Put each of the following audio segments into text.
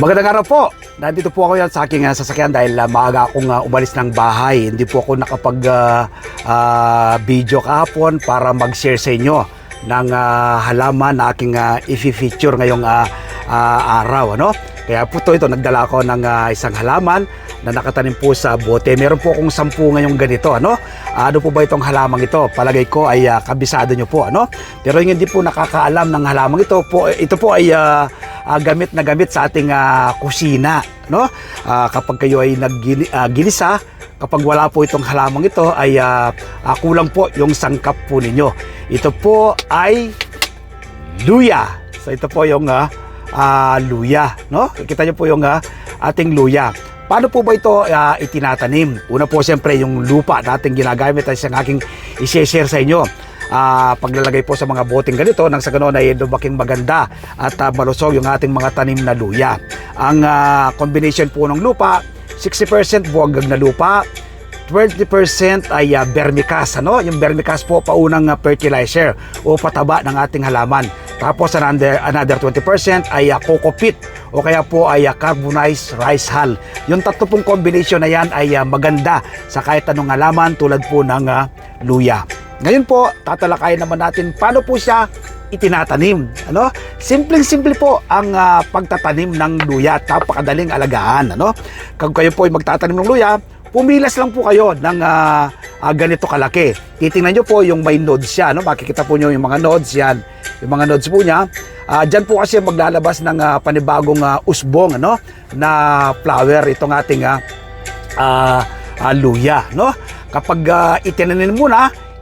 Magandang araw po. Nandito po ako yan sa aking ah, sasakyan dahil ah, maaga akong ah, umalis ng bahay. Hindi po ako nakapag ah, ah, video kahapon para mag-share sa inyo ng ah, halaman na aking uh, i-feature ngayong ah, ah, araw. Ano? Kaya po to, ito, nagdala ako ng ah, isang halaman na nakatanim po sa bote. Meron po akong sampu ngayong ganito. Ano? Ano po ba itong halamang ito? Palagay ko ay ah, kabisado nyo po. Ano? Pero yung hindi po nakakaalam ng halamang ito, po, ito po ay ah, ah, gamit na gamit sa ating ah, kusina. No? Ah, kapag kayo ay nagginisa, kapag wala po itong halamang ito, ay ah, ah, kulang po yung sangkap po ninyo. Ito po ay luya. So ito po yung ah, ah, luya, no? Kita niyo po yung ah, ating luya. Paano po ba ito ah, itinatanim? Una po siyempre yung lupa nating ginagamit ay siyang aking i-share sa inyo. Ah, paglalagay po sa mga boteng ganito nang sa ganoon ay lumaking maganda at ah, malusog yung ating mga tanim na luya. Ang ah, combination po ng lupa, 60% buwagag na lupa, 20% ay uh, vermicast, ano? Yung vermicast po paunang uh, fertilizer o pataba ng ating halaman. Tapos another, another 20% ay uh, coco o kaya po ay uh, carbonized rice hull. Yung tatlo pong combination na yan ay uh, maganda sa kahit anong halaman tulad po ng uh, luya. Ngayon po, tatalakayin naman natin paano po siya itinatanim. Ano? Simpleng-simple po ang ah, pagtatanim ng luya napakadaling alagaan. Ano? Kung kayo po ay magtatanim ng luya, pumilas lang po kayo ng ah, ah, ganito kalaki. Titingnan nyo po yung may nodes siya. No? Makikita po nyo yung mga nodes yan. Yung mga nodes po niya. Ah, Diyan po kasi maglalabas ng ah, panibagong ah, usbong ano? na flower itong ating ah, ah, luya. No? Kapag ah, itinanim mo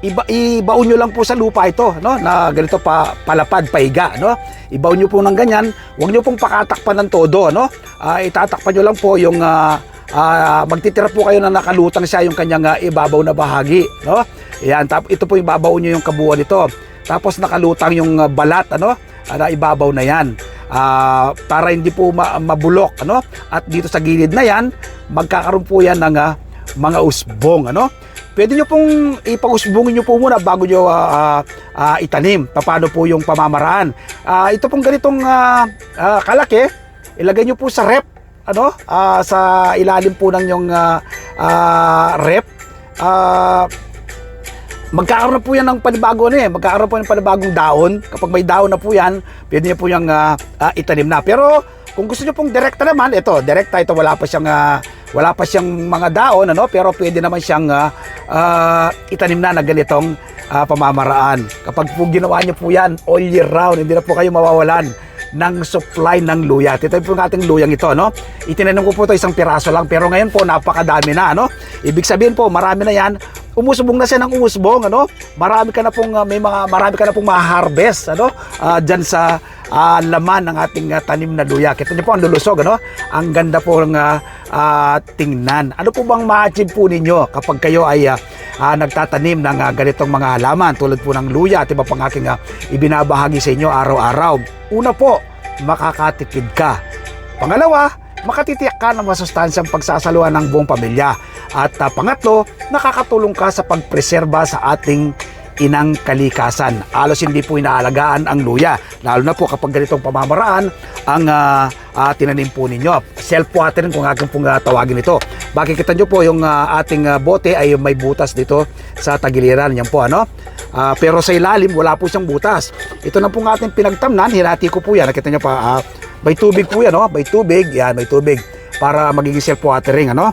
iba ibaon nyo lang po sa lupa ito no? Na ganito pa palapad paiga no? Ibaon nyo po ng ganyan. Huwag nyo pong pakatakpan ng todo no? Ah, itatakpan nyo lang po yung ah, ah, magtitira po kayo na nakalutang siya yung kanyang ah, ibabaw na bahagi no? Yan tap ito po ibabaw nyo yung kabuuan nito. Tapos nakalutang yung ah, balat ano? Ah, na ibabaw na yan. Ah, para hindi po ma- mabulok ano? At dito sa gilid na yan magkakaroon po yan ng ah, mga usbong ano pwede nyo pong ipag-usbungin nyo po muna bago nyo ah, ah, itanim. Paano po yung pamamaraan. Ah, ito pong ganitong ah, ah, kalaki, ilagay nyo po sa rep. Ano? Ah, sa ilalim po ng yung ah, ah, rep. Ah, magkakaroon na po yan ng panibago ano eh. Magkakaroon po ng panibagong daon. Kapag may daon na po yan, pwede nyo po yung ah, ah, itanim na. Pero kung gusto nyo pong direkta naman, ito, direkta ito wala pa siyang ah, wala pa siyang mga daon ano, pero pwede naman siyang ah, ah, itanim na na ganitong ah, pamamaraan. Kapag po ginawa nyo po yan all year round, hindi na po kayo mawawalan ng supply ng luya. Ito po yung ating luyang ito, no? Itinanim ko po ito isang piraso lang, pero ngayon po napakadami na, ano? Ibig sabihin po, marami na yan. Umusbong na siya ng umusbong, ano? Marami ka na pong, uh, may mga, marami ka na pong ma-harvest, ano? Uh, dyan sa uh, laman ng ating uh, tanim na luya. Kita niyo po ang lulusog, ano? Ang ganda po ng uh, uh, tingnan. Ano po bang ma-achieve po ninyo kapag kayo ay uh, uh, nagtatanim ng uh, ganitong mga halaman tulad po ng luya at iba pang aking uh, ibinabahagi sa inyo araw-araw. Una po, makakatipid ka. Pangalawa, makatitiyak ka ng masustansyang pagsasaluhan ng buong pamilya. At uh, pangatlo, nakakatulong ka sa pagpreserba sa ating inang kalikasan. Alos hindi po inaalagaan ang luya. Lalo na po kapag ganitong pamamaraan ang uh, uh, tinanim po ninyo. Self-watering kung aking pong uh, tawagin ito. Makikita nyo po yung uh, ating uh, bote ay may butas dito sa tagiliran. Yan po ano. Ah, pero sa ilalim wala po siyang butas. Ito na po ng ating pinagtamnan. Hinati ko po yan. Nakita nyo pa. ah, may tubig po yan. Oh. May tubig. Yan, may tubig. Para magiging self-watering. Ano?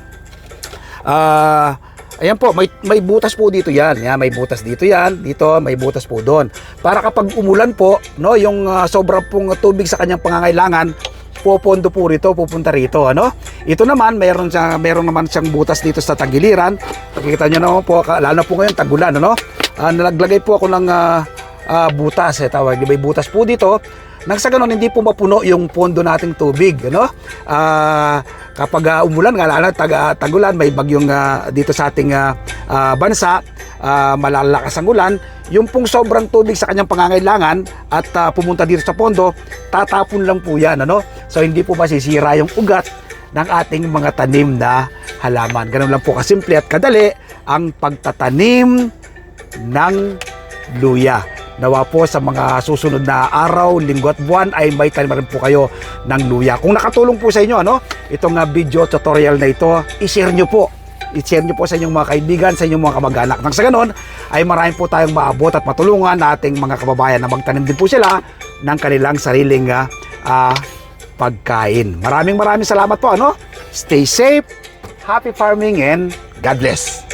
Ah... Ayan po, may, may butas po dito yan. yan. May butas dito yan. Dito, may butas po doon. Para kapag umulan po, no, yung uh, sobrang pong tubig sa kanyang pangangailangan, pupondo po rito, pupunta rito, ano? Ito naman, meron siya, meron naman siyang butas dito sa tagiliran. Pakikita niyo naman po, lalo po ngayon tagulan, ano? Uh, nalaglagay po ako ng uh, uh, butas, eh, tawag, may butas po dito. Nang sa ganun, hindi po mapuno yung pondo nating tubig, ano? Ah, kapag uh, umulan nga lalo tag, uh, tagulan may bagyong uh, dito sa ating uh, uh, bansa uh, malalakas ang ulan yung pong sobrang tubig sa kanyang pangangailangan at uh, pumunta dito sa pondo tatapon lang po yan ano? So hindi po masisira yung ugat ng ating mga tanim na halaman. Ganun lang po kasimple at kadali ang pagtatanim ng luya Nawa po sa mga susunod na araw, linggo at buwan ay may tanim rin po kayo ng luya. Kung nakatulong po sa inyo, ano, itong ah, video tutorial na ito, i-share nyo po i-share nyo po sa inyong mga kaibigan, sa inyong mga kamag-anak. Nang sa ganon, ay marami po tayong maabot at matulungan na ating mga kababayan na magtanim din po sila ng kanilang sariling ah, ah, pagkain. Maraming maraming salamat po. Ano? Stay safe, happy farming, and God bless.